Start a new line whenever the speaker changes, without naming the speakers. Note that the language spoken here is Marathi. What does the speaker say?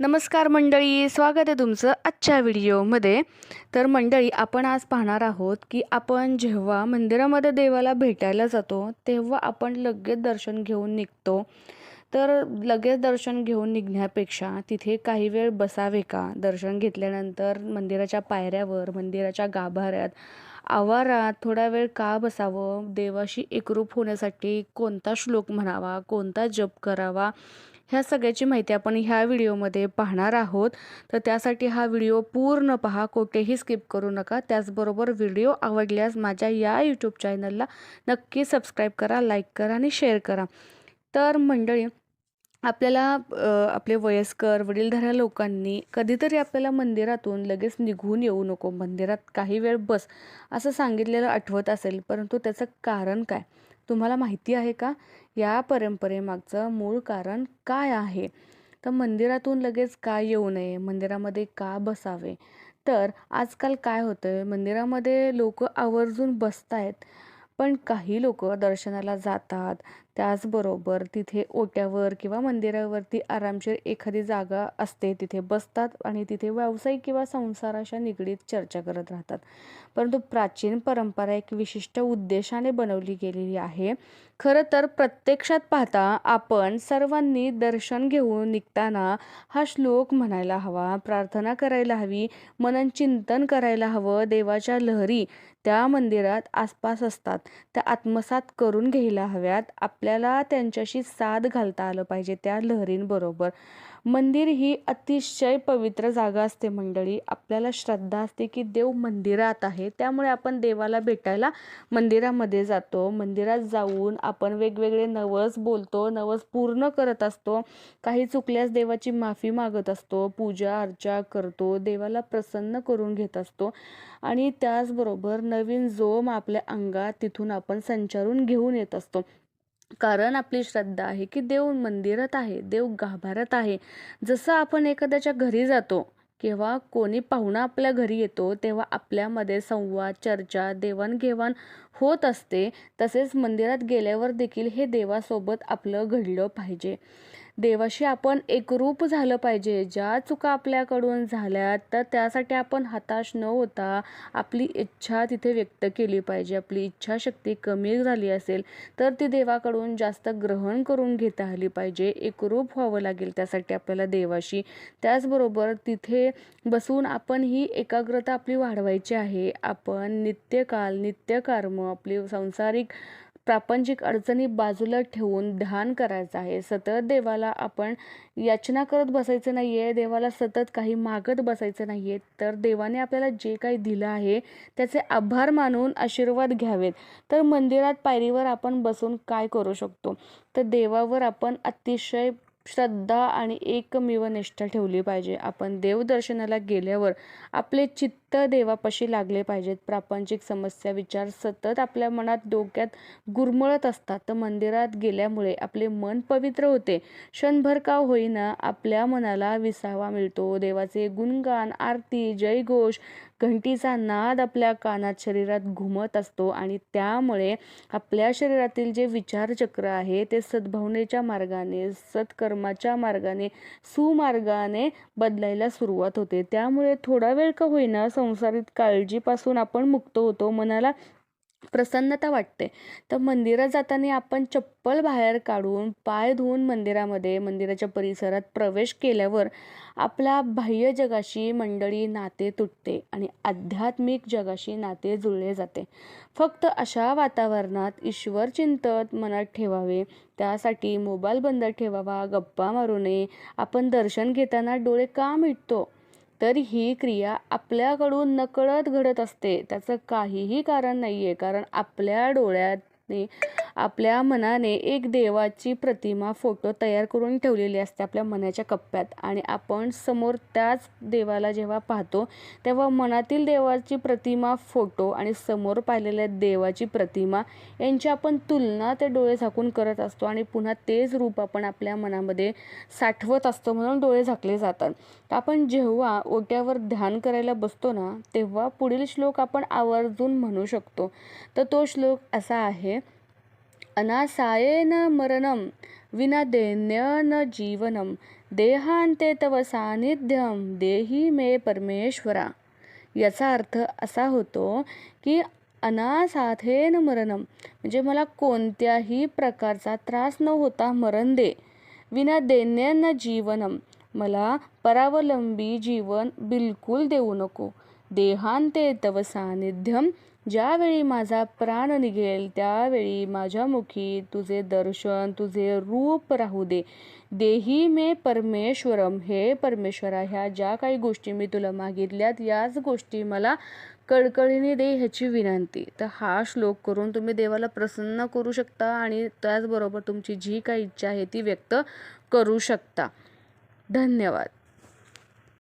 नमस्कार मंडळी स्वागत आहे तुमचं आजच्या व्हिडिओमध्ये. तर मंडळी आपण आज पाहणार आहोत की आपण जेव्हा मंदिरामध्ये देवाला भेटायला जातो तेव्हा आपण लगेच दर्शन घेऊन निघतो. तर लगेच दर्शन घेऊन निघण्यापेक्षा तिथे काही वेळ बसावे का? दर्शन घेतल्यानंतर मंदिराच्या पायऱ्यावर मंदिराच्या गाभाऱ्यात आवारात थोडा वेळ का बसावं? देवाशी एकरूप होण्यासाठी कोणता श्लोक म्हणावा? कोणता जप करावा? ह्या सगळ्याची माहिती आपण ह्या व्हिडिओमध्ये पाहणार आहोत. तर त्यासाठी हा व्हिडिओ पूर्ण पहा कोठेही स्किप करू नका. त्याचबरोबर व्हिडिओ आवडल्यास माझ्या या यूट्यूब चॅनलला नक्की सबस्क्राईब करा लाईक करा आणि शेअर करा. तर मंडळी आपल्याला आपले वयस्कर वडीलधाऱ्या लोकांनी कधीतरी आपल्याला मंदिरातून लगेच निघून येऊ नको मंदिरात काही वेळ बस असं सांगितलेलं आठवत असेल. परंतु त्याचं कारण काय? तुम्हाला माहिती आहे का? या परंपरेमागचं मूळ कारण काय आहे? तर मंदिरातून लगेच का येऊ नये? मंदिरामध्ये का बसावे? तर आजकाल काय होतं आहे मंदिरामध्ये लोक आवर्जून बसत आहेत पण काही लोक दर्शनाला जातात. त्याचबरोबर तिथे ओट्यावर किंवा मंदिरावरती आरामशीर एखादी जागा असते. तिथे बसतात आणि तिथे व्यावसायिक किंवा संसाराशा निगडीत चर्चा करत राहतात. परंतु प्राचीन परंपरा एक विशिष्ट उद्देशाने बनवली गेलेली आहे. खरं तर प्रत्यक्षात पाहता आपण सर्वांनी दर्शन घेऊन निघताना हा श्लोक म्हणायला हवा. प्रार्थना करायला हवी. मनन चिंतन करायला हवं. देवाच्या लहरी त्या मंदिरात आसपास असतात. त्या आत्मसात करून घ्यायला हव्यात. आपल्याला त्यांच्याशी साथ घालता आलं पाहिजे त्या लहरींबरोबर. मंदिर ही अतिशय पवित्र जागा असते मंडळी. आपल्याला श्रद्धा असते की देव मंदिरात आहे. त्यामुळे आपण देवाला भेटायला मंदिरामध्ये जातो. मंदिरात जाऊन आपण वेगवेगळे नवस बोलतो नवस पूर्ण करत असतो. काही चुकल्यास देवाची माफी मागत असतो पूजा अर्चा करतो देवाला प्रसन्न करून घेत असतो. आणि त्याचबरोबर नवीन जोम आपल्या अंगात तिथून आपण संचारून घेऊन येत असतो. कारण आपली श्रद्धा आहे की देव मंदिरात आहे देव गाभारात आहे. जसं आपण एखाद्याच्या घरी जातो किंवा कोणी पाहुणा आपल्या घरी येतो तेव्हा आपल्यामध्ये संवाद चर्चा देवाणघेवाण होत असते. तसेच मंदिरात गेल्यावर देखील हे देवासोबत आपलं घडलं पाहिजे. देवाशी आपण एकरूप झालं पाहिजे. ज्या चुका आपल्याकडून झाल्या तर त्यासाठी आपण हताश न होता आपली इच्छा तिथे व्यक्त केली पाहिजे. आपली इच्छाशक्ती कमी झाली असेल तर ती देवाकडून जास्त ग्रहण करून घेता आली पाहिजे. एकरूप व्हावं लागेल त्यासाठी आपल्याला देवाशी. त्याचबरोबर तिथे बसून आपण ही एकाग्रता आपली वाढवायची आहे. आपण नित्यकाल नित्यकर्म आपली सांसारिक प्रापंचिक अडचणी बाजूला ठेवून ध्यान करायचं आहे. सतत देवाला आपण याचना करत बसायचं नाही आहे देवाला सतत काही मागत बसायचं नाही आहे तर देवाने आपल्याला जे काही दिलं आहे त्याचे आभार मानून आशीर्वाद घ्यावेत. तर मंदिरात पायरीवर आपण बसून काय करू शकतो? तर देवावर आपण अतिशय श्रद्धा आणि एकमेव निष्ठा ठेवली पाहिजे. आपण देवदर्शनाला गेल्यावर आपले चित्त देवापाशी लागले पाहिजेत. प्रापंचिक समस्या विचार सतत आपल्या मनात डोक्यात गुरमळत असतात. तर मंदिरात गेल्यामुळे आपले मन पवित्र होते. क्षणभर का होईना आपल्या मनाला विसावा मिळतो. देवाचे गुणगान आरती जयघोष घंटीचा नाद आपल्या कानात शरीरात घुमत असतो आणि त्यामुळे आपल्या शरीरातील जे विचारचक्र आहे ते सद्भावनेच्या मार्गाने सत्कर्माच्या मार्गाने सुमार्गाने बदलायला सुरुवात होते. त्यामुळे थोडा वेळ का होईना संसारित काळजीपासून आपण मुक्त होतो मनाला प्रसन्नता वाटते. तर मंदिरात जाताना आपण चप्पल बाहेर काढून पाय धुवून मंदिरामध्ये मंदिराच्या परिसरात प्रवेश केल्यावर आपल्या बाह्य जगाशी मंडळी नाते तुटते आणि आध्यात्मिक जगाशी नाते जुळले जाते. फक्त अशा वातावरणात ईश्वर चिंतत मनात ठेवावे. त्यासाठी मोबाईल बंद ठेवावा गप्पा मारू नये. आपण दर्शन घेताना डोळे का मिटतो? तर ही क्रिया आपल्याकडून नकळत घडत असते. त्याचं काहीही कारण नाही आहे कारण आपल्या डोळ्यात डोळ्याने आपल्या मनाने एक देवाची प्रतिमा फोटो तयार करून ठेवलेली असते आपल्या मनाच्या कप्प्यात. आणि आपण समोर त्याच देवाला जेव्हा पाहतो तेव्हा मनातील देवाची प्रतिमा फोटो आणि समोर पाहिलेल्या देवाची प्रतिमा यांची आपण तुलना ते डोळे झाकून करत असतो आणि पुन्हा तेच रूप आपण आपल्या मनामध्ये साठवत असतो म्हणून डोळे झाकले जातात. आपण जेव्हा ओट्यावर ध्यान करायला बसतो ना तेव्हा पुढील श्लोक आपण आवर्जून म्हणू शकतो. तर तो श्लोक असा आहे अनासायेन मरणम विना दैन्य न देहांते तव सानिध्यम देही मे परमेश्वरा। याचा अर्थ असा होतो की अनासाथेन मरणम म्हणजे मला कोणत्याही प्रकारचा त्रास न होता मरण दे. विना दैन्यन जीवनम मला परावलंबी जीवन बिलकुल देऊ नको. देहांते तव सान्निध्यम ज्यावेळी माझा प्राण निघेल त्यावेळी माझ्या मुखी तुझे दर्शन तुझे रूप राहू दे. देही मे परमेश्वरम. हे परमेश्वरा ह्या ज्या काही गोष्टी मी तुला मागितल्यात याच गोष्टी मला कळकळीने दे ह्याची विनंती. तर हा श्लोक करून तुम्ही देवाला प्रसन्न करू शकता आणि त्याचबरोबर तुमची जी काही इच्छा आहे ती व्यक्त करू शकता. धन्यवाद.